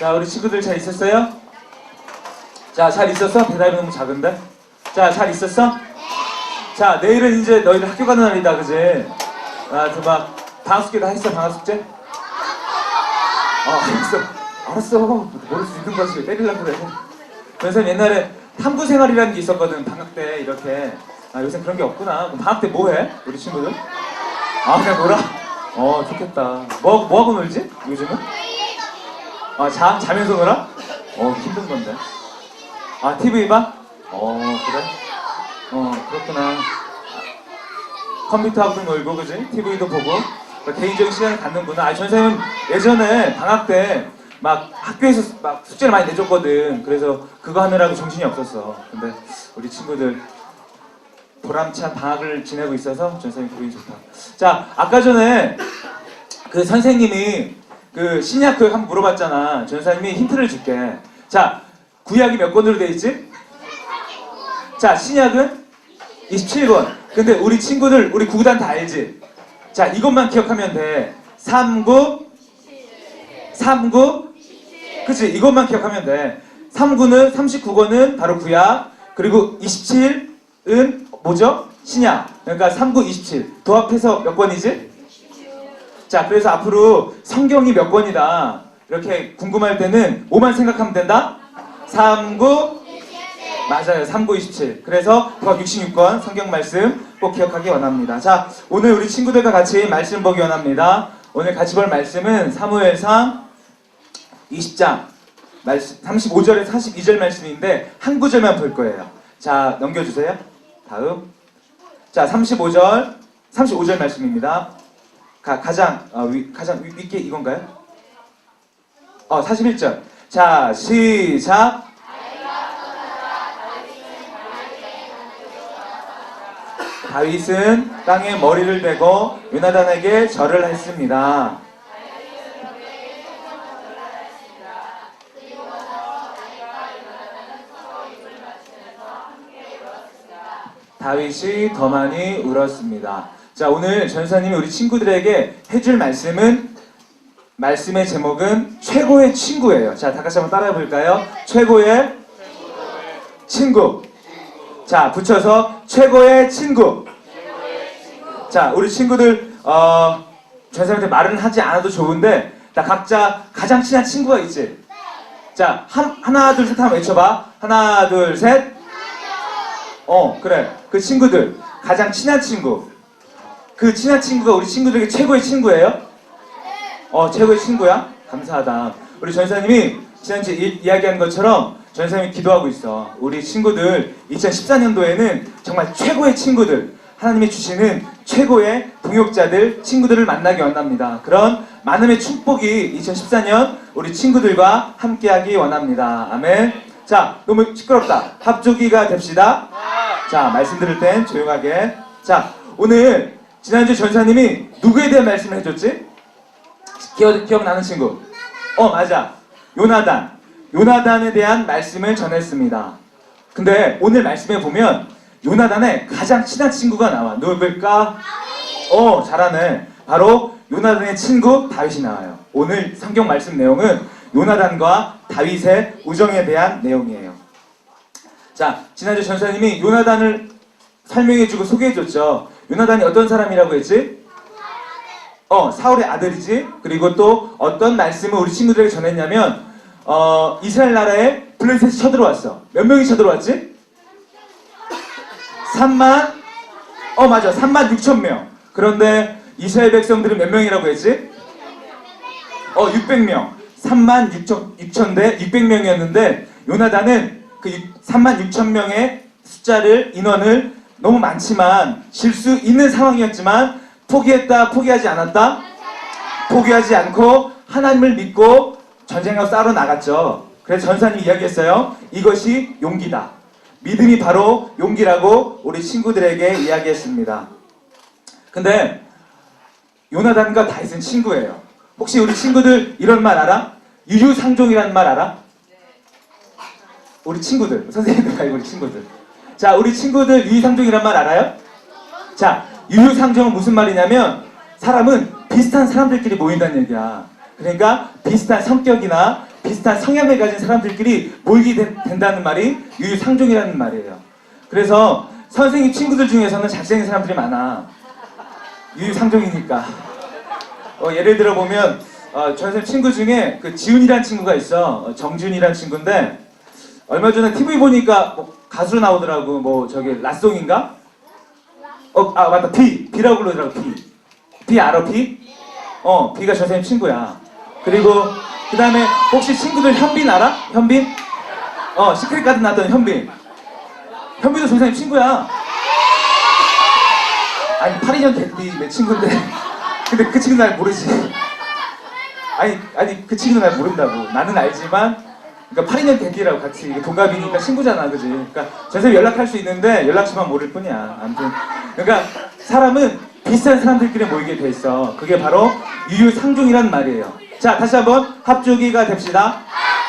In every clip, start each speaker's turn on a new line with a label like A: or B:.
A: 자, 우리 친구들 잘 있었어요? 자, 잘 있었어? 대답이 너무 작은데? 자, 잘 있었어? 자, 내일은 이제 너희들 학교 가는 날이다, 그지? 아, 그막 방학 숙제 다 했어, 방학 숙제? 아, 알았어. 알았어. 수 있는 거지. 왜 때리려고 그래. 그래서 옛날에 탐구 생활이라는 게 있었거든, 방학 때 이렇게. 아, 요새 그런 게 없구나. 그럼 방학 때 뭐 해? 우리 친구들? 아, 그냥 놀아? 어, 좋겠다. 뭐, 뭐 하고 놀지? 요즘은? 아, 자, 자면서 놀아? 어, 힘든 건데. 아, TV 봐? 어, 그래? 어, 그렇구나. 컴퓨터하고도 놀고, 그지? TV도 보고. 그러니까 개인적인 시간을 갖는구나. 아, 전생은 예전에 방학 때 막 학교에서 막 숙제를 많이 내줬거든. 그래서 그거 하느라고 정신이 없었어. 근데 우리 친구들 보람찬 방학을 지내고 있어서 전생이 기분이 좋다. 자, 아까 전에 그 선생님이 그 신약 교육 한번 물어봤잖아. 전사님이 힌트를 줄게. 자, 구약이 몇 권으로 돼 있지? 자, 신약은 27권. 근데 우리 친구들, 우리 구구단 다 알지? 자, 이것만 기억하면 돼. 39, 39, 그치? 이것만 기억하면 돼. 39는, 39권은 바로 구약, 그리고 27은 뭐죠? 신약. 그러니까 39, 27. 도합해서 몇 권이지? 자, 그래서 앞으로 성경이 몇 권이다. 이렇게 궁금할 때는 5만 생각하면 된다? 39, 맞아요. 39, 27. 그래서 더 66권 성경 말씀 꼭 기억하기 원합니다. 자, 오늘 우리 친구들과 같이 말씀 보기 원합니다. 오늘 같이 볼 말씀은 사무엘상 20장 말씀 35절에서 42절 말씀인데 한 구절만 볼 거예요. 자, 넘겨 주세요. 다음. 자, 35절, 35절 말씀입니다. 가, 가장 어, 위, 가장 위, 위께 이건가요? 어, 41절. 자, 시작. 다윗은 땅에 머리를 대고 요나단에게 절을 했습니다. 다윗이 더 많이 울었습니다. 자, 오늘 전사님이 우리 친구들에게 해줄 말씀은 말씀의 제목은 최고의 친구예요. 자, 다 같이 한번 따라해 볼까요? 최고의 친구. 자, 붙여서 최고의 친구. 자, 우리 친구들 어, 전사님한테 말은 하지 않아도 좋은데 나 각자 가장 친한 친구가 있지. 자, 한, 하나 둘 셋 한번 외쳐봐. 하나 둘 셋. 어, 그래. 그 친구들 가장 친한 친구. 그 친한 친구가 우리 친구들에게 최고의 친구예요? 어, 최고의 친구야? 감사하다. 우리 전사님이 지난주에 이, 이야기한 것처럼 전사님이 기도하고 있어. 우리 친구들 2014년도에는 정말 최고의 친구들, 하나님이 주시는 최고의 동역자들, 친구들을 만나기 원합니다. 그런 많음의 축복이 2014년 우리 친구들과 함께하기 원합니다. 아멘. 자, 너무 시끄럽다. 합조기가 됩시다. 자, 말씀 들을 땐 조용하게. 자, 오늘 지난주 전사님이 누구에 대한 말씀을 해줬지? 기억, 기억나는 친구. 어, 맞아. 요나단. 요나단에 대한 말씀을 전했습니다. 근데 오늘 말씀에 보면 요나단의 가장 친한 친구가 나와. 누굴까? 어, 잘하네. 바로 요나단의 친구 다윗이 나와요. 오늘 성경 말씀 내용은 요나단과 다윗의 우정에 대한 내용이에요. 자, 지난주 전사님이 요나단을 설명해주고 소개해줬죠. 요나단이 어떤 사람이라고 했지? 어, 사울의 아들이지. 그리고 또 어떤 말씀을 우리 친구들에게 전했냐면, 어, 이스라엘 나라에 블레셋이 쳐들어왔어. 몇 명이 쳐들어왔지? 3만, 어, 맞아. 3만 6천 명. 그런데 이스라엘 백성들은 몇 명이라고 했지? 어, 600명. 3만 6천, 6천 대 600명이었는데, 요나단은 그 3만 6천 명의 숫자를, 인원을 너무 많지만, 질수 있는 상황이었지만, 포기했다, 포기하지 않았다? 포기하지 않고 하나님을 믿고 전쟁하고 싸러 나갔죠. 그래서 전사님이 이야기했어요. 이것이 용기다. 믿음이 바로 용기라고 우리 친구들에게 이야기했습니다. 근데 요나단과 다윗은 친구예요. 혹시 우리 친구들 이런 말 알아? 유유상종이라는 말 알아? 우리 친구들, 선생님들 말고 우리 친구들. 자, 우리 친구들 유유상종이란 말 알아요? 자, 유유상종은 무슨 말이냐면 사람은 비슷한 사람들끼리 모인다는 얘기야. 그러니까 비슷한 성격이나 비슷한 성향을 가진 사람들끼리 모이게 된- 된다는 말이 유유상종이라는 말이에요. 그래서 선생님 친구들 중에서는 잘생긴 사람들이 많아. 유유상종이니까. 어, 예를 들어 보면 어, 저 선생님 친구 중에 그 지훈이라는 친구가 있어. 어, 정준이라는 친구인데 얼마 전에 TV 보니까 뭐 가수로 나오더라고. 뭐 저기 라송인가? 어, 아 맞다. 비. 비라고 그러더라고. 비. 비 알아? 비? 어, 비가 저 선생님 친구야. 그리고 그 다음에 혹시 친구들 현빈 알아? 현빈? 어, 시크릿 가든 나왔던 현빈. 현빈도 저 선생님 친구야. 아니 82년 개띠 내 친구인데 근데 그 친구 날 모르지 아니 아니 그 친구 날 모른다고 나는 알지만 그러니까 82년 개띠라고 같이 이게 동갑이니까 친구잖아 그지? 그러니까 전생 연락할 수 있는데 연락처만 모를 뿐이야 아무튼. 그러니까 사람은 비슷한 사람들끼리 모이게 돼 있어. 그게 바로 유유상종이란 말이에요. 자 다시 한번 합주기가 됩시다.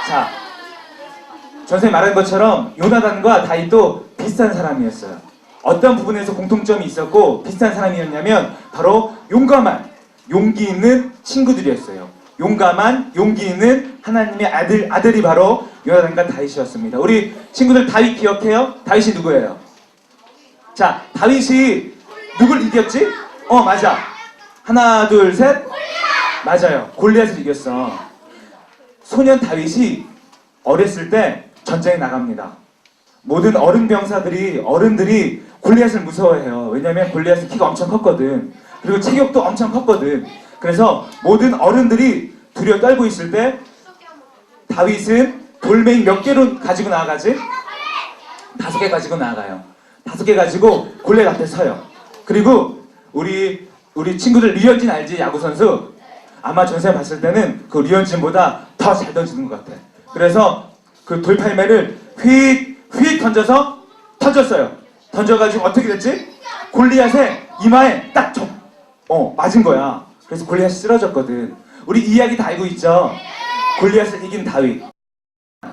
A: 자 전생이 말한 것처럼 요나단과 다윗도 비슷한 사람이었어요. 어떤 부분에서 공통점이 있었고 비슷한 사람이었냐면 바로 용감한 용기 있는 친구들이었어요. 용감한 용기 있는 하나님의 아들 아들이 바로 요나단과 다윗이었습니다. 우리 친구들 다윗 기억해요? 다윗이 누구예요? 자, 다윗이 누굴 이겼지? 어, 맞아. 하나, 둘, 셋. 맞아요. 골리앗을 이겼어. 소년 다윗이 어렸을 때 전쟁에 나갑니다. 모든 어른 병사들이 어른들이 골리앗을 무서워해요. 왜냐면 골리앗은 키가 엄청 컸거든. 그리고 체격도 엄청 컸거든. 그래서 모든 어른들이 두려워 떨고 있을 때 다윗은 돌멩이 몇 개로 가지고 나아가지? 다섯 개 가지고 나아가요. 다섯 개 가지고 골리앗 앞에 서요. 그리고 우리 우리 친구들 류현진 알지 야구 선수? 아마 전세 봤을 때는 그 류현진보다 더 잘 던지는 것 같아. 그래서 그 돌팔매를 휙휙 던져서 던졌어요. 던져가지고 어떻게 됐지? 골리앗의 이마에 딱 접, 어 맞은 거야. 그래서 골리앗이 쓰러졌거든. 우리 이야기 다 알고 있죠. 골리앗을 이긴 다윗.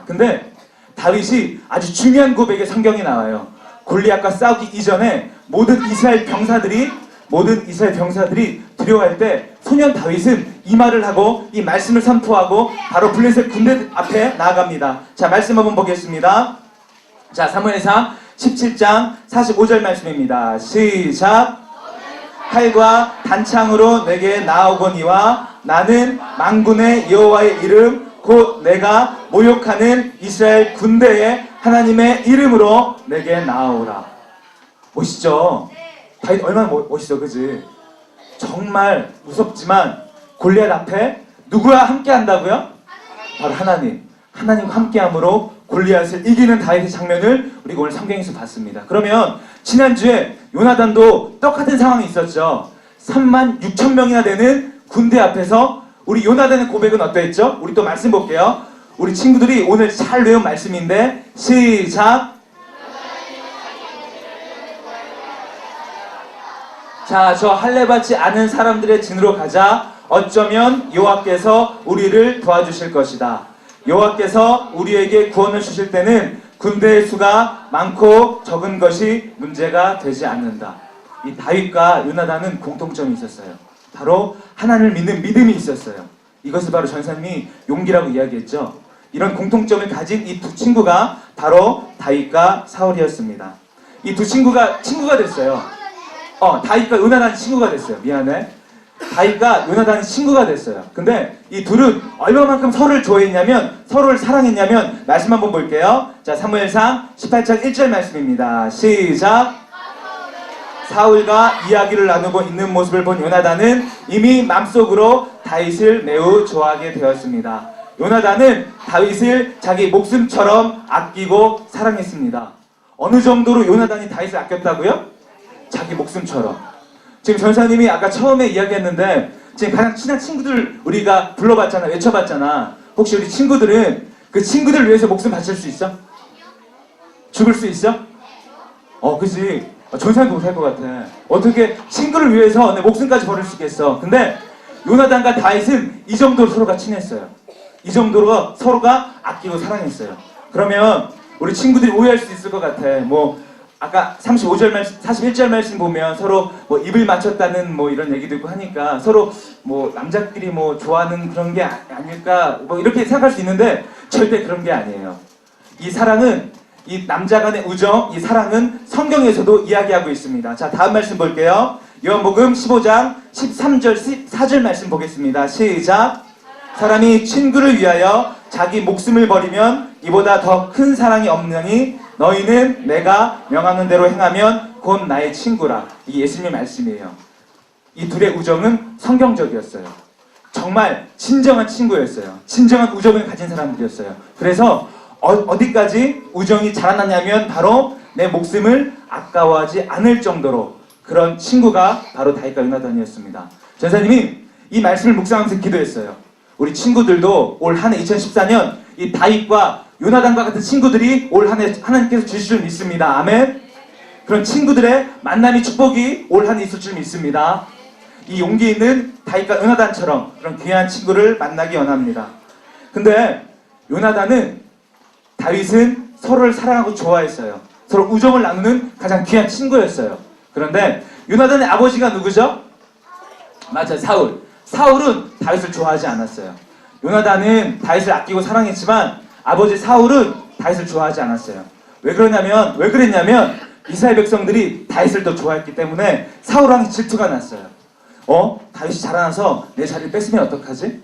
A: 근데 다윗이 아주 중요한 고백의 성경이 나와요. 골리앗과 싸우기 이전에 모든 이스라엘 병사들이 모든 이스라엘 병사들이 두려워할 때 소년 다윗은 이 말을 하고 이 말씀을 선포하고 바로 블레셋 군대 앞에 나아갑니다. 자 말씀 한번 보겠습니다. 자 사무엘상 17장 45절 말씀입니다. 시작. 칼과 단창으로 내게 나오거니와 나는 망군의 여호와의 이름 곧 내가 모욕하는 이스라엘 군대의 하나님의 이름으로 내게 나오라. 멋있죠? 다윗 얼마나 멋- 멋있어, 그지? 정말 무섭지만 골리앗 앞에 누구와 함께 한다고요? 바로 하나님. 하나님과 함께함으로 골리앗을 이기는 다윗의 장면을 우리가 오늘 성경에서 봤습니다. 그러면 지난주에 요나단도 똑같은 상황이 있었죠. 3만 6천 명이나 되는 군대 앞에서 우리 요나단의 고백은 어떠했죠? 우리 또 말씀 볼게요. 우리 친구들이 오늘 잘 외운 말씀인데 시작. 자, 저 할례 받지 않은 사람들의 진으로 가자. 어쩌면 여호와께서 우리를 도와주실 것이다. 여호와께서 우리에게 구원을 주실 때는 군대의 수가 많고 적은 것이 문제가 되지 않는다. 이 다윗과 요나단은 공통점이 있었어요. 바로 하나님을 믿는 믿음이 있었어요. 이것을 바로 전사님이 용기라고 이야기했죠. 이런 공통점을 가진 이 두 친구가 바로 다윗과 사울이었습니다. 이 두 친구가 친구가 됐어요. 어, 다윗과 요나단 친구가 됐어요. 미안해. 다윗과 요나단이 친구가 됐어요. 근데 이 둘은 얼마만큼 서로를 좋아했냐면 서로를 사랑했냐면 말씀 한번 볼게요. 자, 사무엘상 18장 1절 말씀입니다. 시작. 사울과 이야기를 나누고 있는 모습을 본 요나단은 이미 맘속으로 다윗을 매우 좋아하게 되었습니다. 요나단은 다윗을 자기 목숨처럼 아끼고 사랑했습니다. 어느 정도로 요나단이 다윗을 아꼈다고요? 자기 목숨처럼. 지금 전사님이 아까 처음에 이야기했는데 지금 가장 친한 친구들 우리가 불러봤잖아, 외쳐봤잖아. 혹시 우리 친구들은 그 친구들 위해서 목숨 바칠 수 있어? 죽을 수 있어? 어, 그지. 전사님도 못할 것 같아. 어떻게 친구를 위해서 내 목숨까지 버릴 수 있겠어. 근데 요나단과 다윗은 이 정도로 서로가 친했어요. 이 정도로 서로가 아끼고 사랑했어요. 그러면 우리 친구들이 오해할 수 있을 것 같아. 뭐 아까 35절 말씀, 41절 말씀 보면 서로 뭐 입을 맞췄다는 뭐 이런 얘기도 있고 하니까 서로 뭐 남자끼리 뭐 좋아하는 그런 게 아- 아닐까 뭐 이렇게 생각할 수 있는데 절대 그런 게 아니에요. 이 사랑은 이 남자 간의 우정, 이 사랑은 성경에서도 이야기하고 있습니다. 자, 다음 말씀 볼게요. 요한복음 15장 13절 14절 말씀 보겠습니다. 시작. 사람이 친구를 위하여 자기 목숨을 버리면 이보다 더 큰 사랑이 없느니 너희는 내가 명하는 대로 행하면 곧 나의 친구라. 이게 예수님의 말씀이에요. 이 둘의 우정은 성경적이었어요. 정말 진정한 친구였어요. 진정한 우정을 가진 사람들이었어요. 그래서 어, 디까지 우정이 자라났냐면 바로 내 목숨을 아까워하지 않을 정도로 그런 친구가 바로 다윗과 요나단이었습니다. 전사님이 이 말씀을 묵상하면서 기도했어요. 우리 친구들도 올 한해 2014년 이 다윗과 요나단과 같은 친구들이 올 한해 하나님께서 주실 줄 믿습니다. 아멘. 그런 친구들의 만남이 축복이 올 한해 있을 줄 믿습니다. 이 용기 있는 다윗과 요나단처럼 그런 귀한 친구를 만나기 원합니다. 근데 요나단은 다윗은 서로를 사랑하고 좋아했어요. 서로 우정을 나누는 가장 귀한 친구였어요. 그런데 요나단의 아버지가 누구죠? 맞아요, 사울. 사울은 다윗을 좋아하지 않았어요. 요나단은 다윗을 아끼고 사랑했지만 아버지 사울은 다윗을 좋아하지 않았어요. 왜 그러냐면 왜 그랬냐면 이스라엘 백성들이 다윗을 더 좋아했기 때문에 사울왕이 질투가 났어요. 어? 다윗이 자라나서 내 자리를 뺏으면 어떡하지?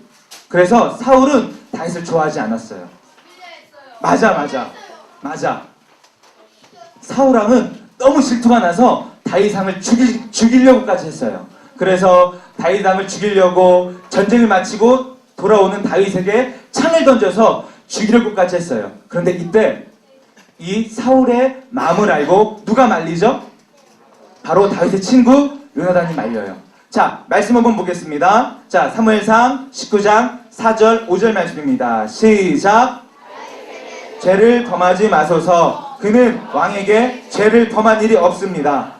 A: 그래서 사울은 다윗을 좋아하지 않았어요. 맞아, 맞아. 맞아. 사울왕은 너무 질투가 나서 다윗왕을 죽일, 죽이려고까지 했어요. 그래서 다윗왕을 죽이려고 전쟁을 마치고 돌아오는 다윗에게 창을 던져서 죽이려고까지 했어요. 그런데 이때 이 사울의 마음을 알고 누가 말리죠? 바로 다윗의 친구 요나단이 말려요. 자, 말씀 한번 보겠습니다. 자, 사무엘상 19장 4절 5절 말씀입니다. 시작. 죄를 범하지 마소서. 그는 왕에게 죄를 범한 일이 없습니다.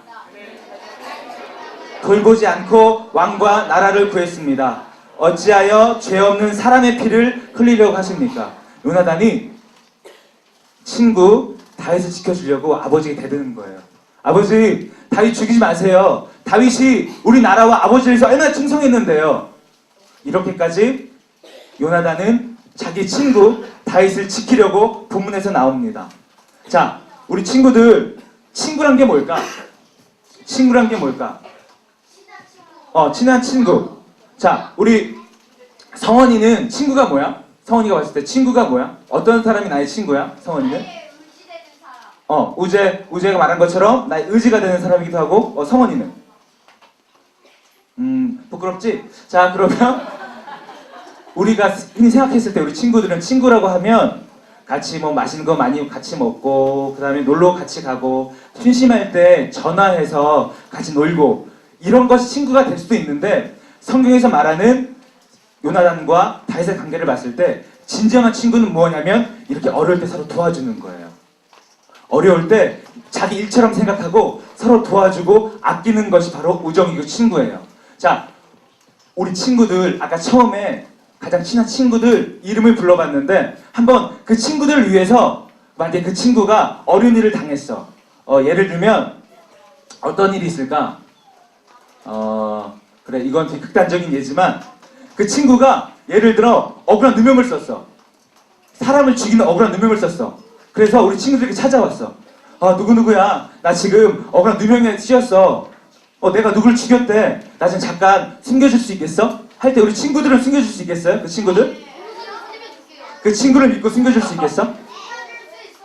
A: 돌보지 않고 왕과 나라를 구했습니다. 어찌하여 죄 없는 사람의 피를 흘리려고 하십니까? 요나단이 친구 다윗을 지켜주려고 아버지에게 대드는 거예요. 아버지 다윗 죽이지 마세요. 다윗이 우리 나라와 아버지를 위해서 얼마나 충성했는데요. 이렇게까지 요나단은 자기 친구 다윗을 지키려고 본문에서 나옵니다. 자, 우리 친구들 친구란 게 뭘까? 친구란 게 뭘까? 어, 친한 친구. 자, 우리 성원이는 친구가 뭐야? 성원이가 봤을 때 친구가 뭐야? 어떤 사람이 나의 친구야? 성원이는?
B: 의지되는 사람.
A: 어, 우재, 우재가 말한 것처럼 나의 의지가 되는 사람이기도 하고, 어, 성원이는? 음, 부끄럽지? 자, 그러면 우리가 흔히 생각했을 때 우리 친구들은 친구라고 하면 같이 뭐 맛있는 거 많이 같이 먹고, 그 다음에 놀러 같이 가고, 심심할 때 전화해서 같이 놀고, 이런 것이 친구가 될 수도 있는데, 성경에서 말하는 요나단과 다윗의 관계를 봤을 때, 진정한 친구는 뭐냐면, 이렇게 어려울 때 서로 도와주는 거예요. 어려울 때 자기 일처럼 생각하고 서로 도와주고 아끼는 것이 바로 우정이고 친구예요. 자, 우리 친구들 아까 처음에 가장 친한 친구들 이름을 불러봤는데 한번 그 친구들을 위해서 만약에 그 친구가 어려운 일을 당했어. 어, 예를 들면 어떤 일이 있을까? 어, 그래 이건 되게 극단적인 예지만 그 친구가 예를 들어 억울한 누명을 썼어. 사람을 죽이는 억울한 누명을 썼어. 그래서 우리 친구들에게 찾아왔어. 아, 누구누구야. 나 지금 억울한 누명에 씌었어. 어, 내가 누굴 죽였대. 나 지금 잠깐 숨겨줄 수 있겠어? 할 때 우리 친구들은 숨겨줄 수 있겠어요? 그 친구들? 그 친구를 믿고 숨겨줄 수 있겠어?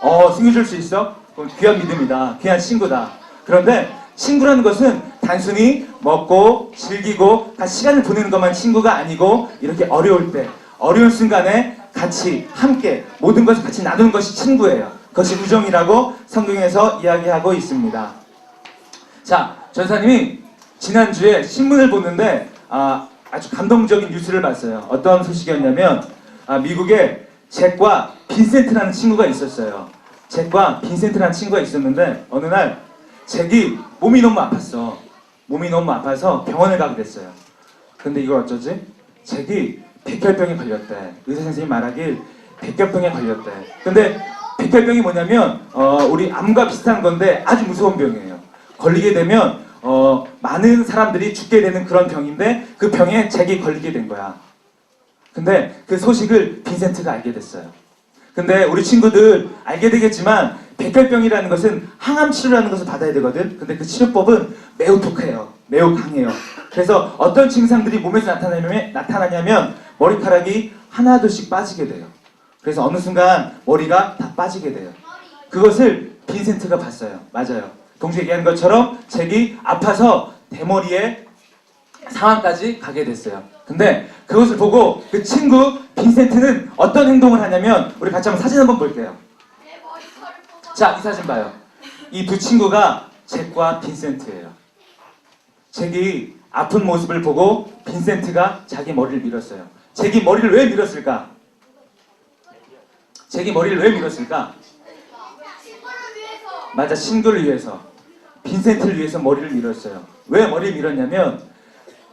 A: 어, 숨겨줄 수 있어? 그럼 귀한 믿음이다. 귀한 친구다. 그런데 친구라는 것은 단순히 먹고 즐기고 다 시간을 보내는 것만 친구가 아니고 이렇게 어려울 때, 어려운 순간에 같이 함께 모든 것을 같이 나누는 것이 친구예요. 그것이 우정이라고 성경에서 이야기하고 있습니다. 자, 전사님이 지난주에 신문을 보는데 아, 아주 감동적인 뉴스를 봤어요. 어떤 소식이었냐면 아, 미국에 잭과 빈센트라는 친구가 있었어요. 잭과 빈센트라는 친구가 있었는데 어느 날 잭이 몸이 너무 아팠어. 몸이 너무 아파서 병원을 가게 됐어요. 근데 이걸 어쩌지? 잭이 백혈병에 걸렸대. 의사 선생님이 말하길 백혈병에 걸렸대. 근데 백혈병이 뭐냐면 어, 우리 암과 비슷한 건데 아주 무서운 병이에요. 걸리게 되면 어, 많은 사람들이 죽게 되는 그런 병인데 그 병에 잭이 걸리게 된 거야. 근데 그 소식을 빈센트가 알게 됐어요. 근데 우리 친구들 알게 되겠지만 백혈병이라는 것은 항암 치료라는 것을 받아야 되거든. 근데 그 치료법은 매우 독해요. 매우 강해요. 그래서 어떤 증상들이 몸에서 나타나냐면, 나타나냐면 머리카락이 하나둘씩 빠지게 돼요. 그래서 어느 순간 머리가 다 빠지게 돼요. 그것을 빈센트가 봤어요. 맞아요. 동시에 얘기한 것처럼 잭이 아파서 대머리에 상황까지 가게 됐어요. 근데 그것을 보고 그 친구 빈센트는 어떤 행동을 하냐면 우리 같이 한번 사진 한번 볼게요. 자, 이 사진 봐요. 이 두 친구가 잭과 빈센트예요. 잭이 아픈 모습을 보고 빈센트가 자기 머리를 밀었어요. 잭이 머리를 왜 밀었을까? 잭이 머리를 왜 밀었을까? 맞아, 친구를 위해서. 빈센트를 위해서 머리를 밀었어요. 왜 머리를 밀었냐면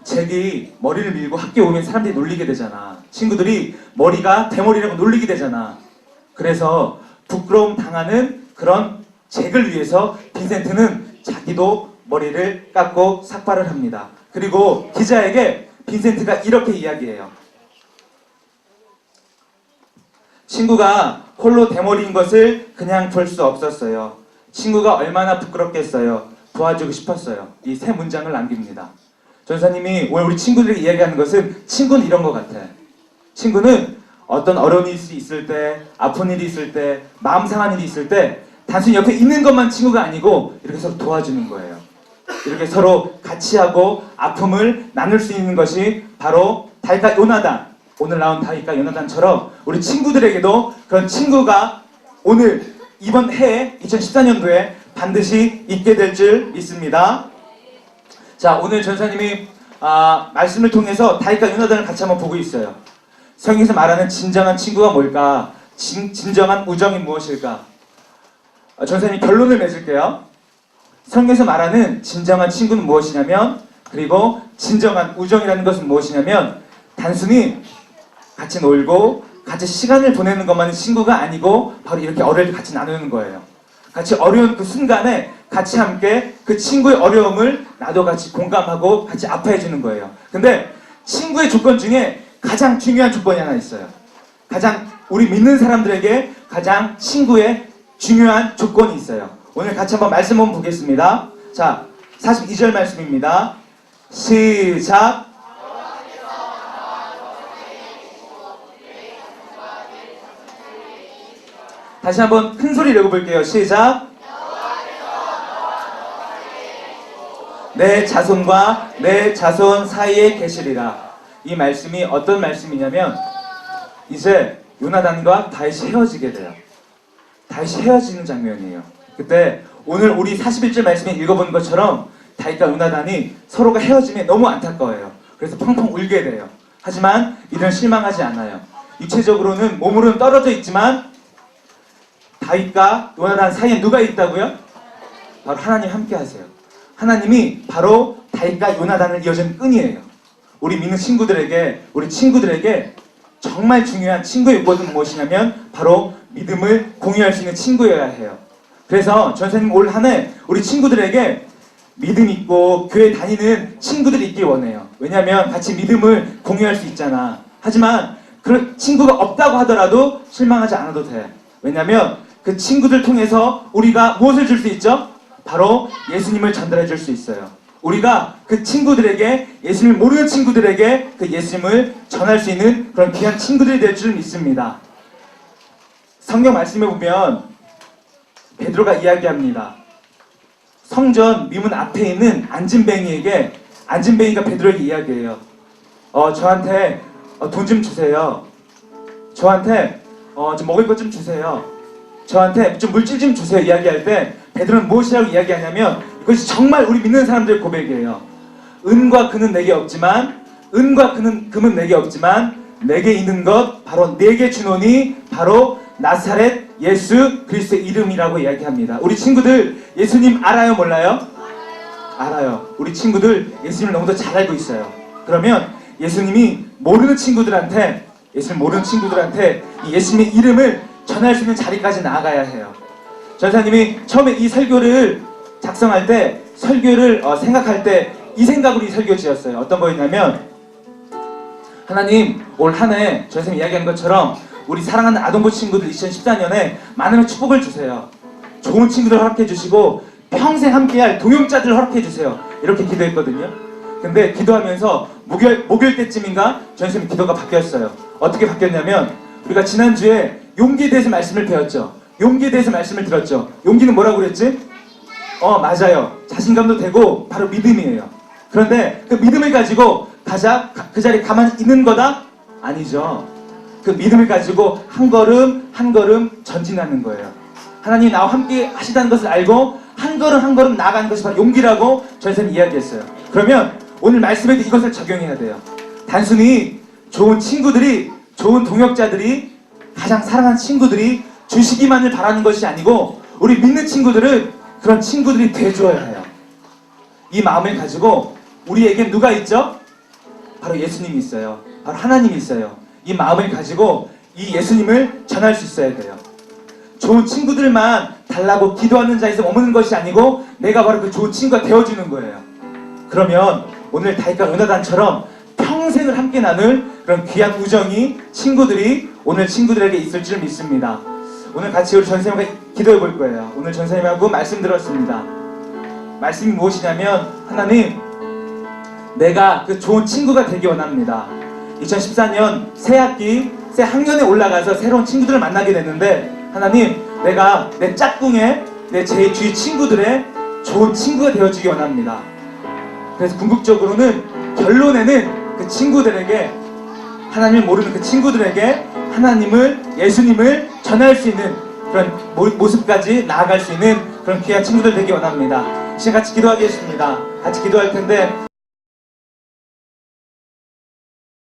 A: 잭이 머리를 밀고 학교 오면 사람들이 놀리게 되잖아. 친구들이 머리가 대머리라고 놀리게 되잖아. 그래서 부끄러움 당하는 그런 잭을 위해서 빈센트는 자기도 머리를 깎고 삭발을 합니다. 그리고 기자에게 빈센트가 이렇게 이야기해요. 친구가 홀로 대머리인 것을 그냥 볼수 없었어요. 친구가 얼마나 부끄럽겠어요. 도와주고 싶었어요. 이 세 문장을 남깁니다. 전사님이 오늘 우리 친구들에게 이야기하는 것은 친구는 이런 것 같아. 친구는 어떤 어려운 일이 있을 때, 아픈 일이 있을 때, 마음 상한 일이 있을 때 단순히 옆에 있는 것만 친구가 아니고 이렇게 서로 도와주는 거예요. 이렇게 서로 같이 하고 아픔을 나눌 수 있는 것이 바로 다윗과 요나단 오늘 나온 다윗과 요나단처럼 우리 친구들에게도 그런 친구가 오늘 이번 해에 2014년도에 반드시 있게 될 줄 믿습니다. 자 오늘 전사님이 아, 말씀을 통해서 다윗과 요나단을 같이 한번 보고 있어요. 성경에서 말하는 진정한 친구가 뭘까? 진, 진정한 우정이 무엇일까? 어, 전사님 결론을 맺을게요. 성경에서 말하는 진정한 친구는 무엇이냐면 그리고 진정한 우정이라는 것은 무엇이냐면 단순히 같이 놀고 같이 시간을 보내는 것만이 친구가 아니고 바로 이렇게 어려움을 같이 나누는 거예요. 같이 어려운 그 순간에 같이 함께 그 친구의 어려움을 나도 같이 공감하고 같이 아파해 주는 거예요. 근데 친구의 조건 중에 가장 중요한 조건이 하나 있어요. 가장 우리 믿는 사람들에게 가장 친구의 중요한 조건이 있어요. 오늘 같이 한번 말씀 한번 보겠습니다. 자, 42절 말씀입니다. 시작. 다시 한번 큰 소리로 읽어볼게요. 시작. 내 자손과 내 자손 사이에 계시리라. 이 말씀이 어떤 말씀이냐면 이제 요나단과 다윗이 헤어지게 돼요. 다윗이 헤어지는 장면이에요. 그때 오늘 우리 41절 말씀에 읽어본 것처럼 다윗과 요나단이 서로가 헤어짐에 너무 안타까워요. 그래서 펑펑 울게 돼요. 하지만 이들은 실망하지 않아요. 육체적으로는 몸으로는 떨어져 있지만 다윗과 요나단 사이에 누가 있다고요? 바로 하나님 함께 하세요. 하나님이 바로 다윗과 요나단을 이어준 끈이에요. 우리 믿는 친구들에게 우리 친구들에게 정말 중요한 친구의 요건은 무엇이냐면 바로 믿음을 공유할 수 있는 친구여야 해요. 그래서 전사님 올 한해 우리 친구들에게 믿음 있고 교회 다니는 친구들이 있길 원해요. 왜냐하면 같이 믿음을 공유할 수 있잖아. 하지만 그런 친구가 없다고 하더라도 실망하지 않아도 돼. 왜냐하면 그 친구들 통해서 우리가 무엇을 줄 수 있죠? 바로 예수님을 전달해 줄 수 있어요. 우리가 그 친구들에게 예수님을 모르는 친구들에게 그 예수님을 전할 수 있는 그런 귀한 친구들이 될 줄 믿습니다. 성경 말씀에 보면 베드로가 이야기합니다. 성전 미문 앞에 있는 안진뱅이에게 안진뱅이가 베드로에게 이야기해요. 어 저한테 돈좀 주세요. 저한테 어, 좀 먹을 것 좀 주세요. 저한테 좀 물질 좀 주세요. 이야기할 때 베드로는 무엇이라고 이야기하냐면 이것이 정말 우리 믿는 사람들의 고백이에요. 은과 금은 내게 없지만 은과 금은, 금은 내게 없지만 내게 있는 것 바로 내게 주노니 바로 나사렛 예수 그리스도의 이름이라고 이야기합니다. 우리 친구들 예수님 알아요 몰라요? 알아요. 우리 친구들 예수님을 너무도 잘 알고 있어요. 그러면 예수님이 모르는 친구들한테 예수님 모르는 친구들한테 이 예수님의 이름을 전할 수 있는 자리까지 나아가야 해요. 전사님이 처음에 이 설교를 작성할 때 설교를 어, 생각할 때 이 생각으로 이 설교 지었어요. 어떤 거였냐면 하나님 올 한해 전사님 이야기한 것처럼 우리 사랑하는 아동부 친구들 2014년에 많은 축복을 주세요. 좋은 친구들 허락해 주시고 평생 함께할 동역자들 허락해 주세요. 이렇게 기도했거든요. 근데 기도하면서 목요일, 목요일 때쯤인가 전사님 기도가 바뀌었어요. 어떻게 바뀌었냐면 우리가 지난주에 용기에 대해서 말씀을 배웠죠. 용기에 대해서 말씀을 들었죠. 용기는 뭐라고 그랬지? 어 맞아요. 자신감도 되고 바로 믿음이에요. 그런데 그 믿음을 가지고 가자 가- 그 자리에 가만히 있는 거다? 아니죠. 그 믿음을 가지고 한 걸음 한 걸음 전진하는 거예요. 하나님 나와 함께 하시다는 것을 알고 한 걸음 한 걸음 나아가는 것이 바로 용기라고 전선이 이야기했어요. 그러면 오늘 말씀에도 이것을 적용해야 돼요. 단순히 좋은 친구들이 좋은 동역자들이 가장 사랑하는 친구들이 주시기만을 바라는 것이 아니고 우리 믿는 친구들은 그런 친구들이 돼줘야 해요. 이 마음을 가지고 우리에게 누가 있죠? 바로 예수님이 있어요. 바로 하나님이 있어요. 이 마음을 가지고 이 예수님을 전할 수 있어야 돼요. 좋은 친구들만 달라고 기도하는 자에서 머무는 것이 아니고 내가 바로 그 좋은 친구가 되어주는 거예요. 그러면 오늘 다이카 은하단처럼 평생을 함께 나눌 그런 귀한 우정이 친구들이 오늘 친구들에게 있을 줄 믿습니다. 오늘 같이 우리 전생님과 기도해 볼 거예요. 오늘 전생님하고 말씀 들었습니다. 말씀이 무엇이냐면 하나님 내가 그 좋은 친구가 되기 원합니다. 2014년 새 학기 새 학년에 올라가서 새로운 친구들을 만나게 됐는데 하나님 내가 내 짝꿍의 내 제 주위 친구들의 좋은 친구가 되어주기 원합니다. 그래서 궁극적으로는 결론에는 그 친구들에게 하나님을 모르는 그 친구들에게 하나님을 예수님을 전할 수 있는 그런 모, 모습까지 나아갈 수 있는 그런 귀한 친구들 되기 원합니다. 이제 같이 기도하겠습니다. 같이 기도할 텐데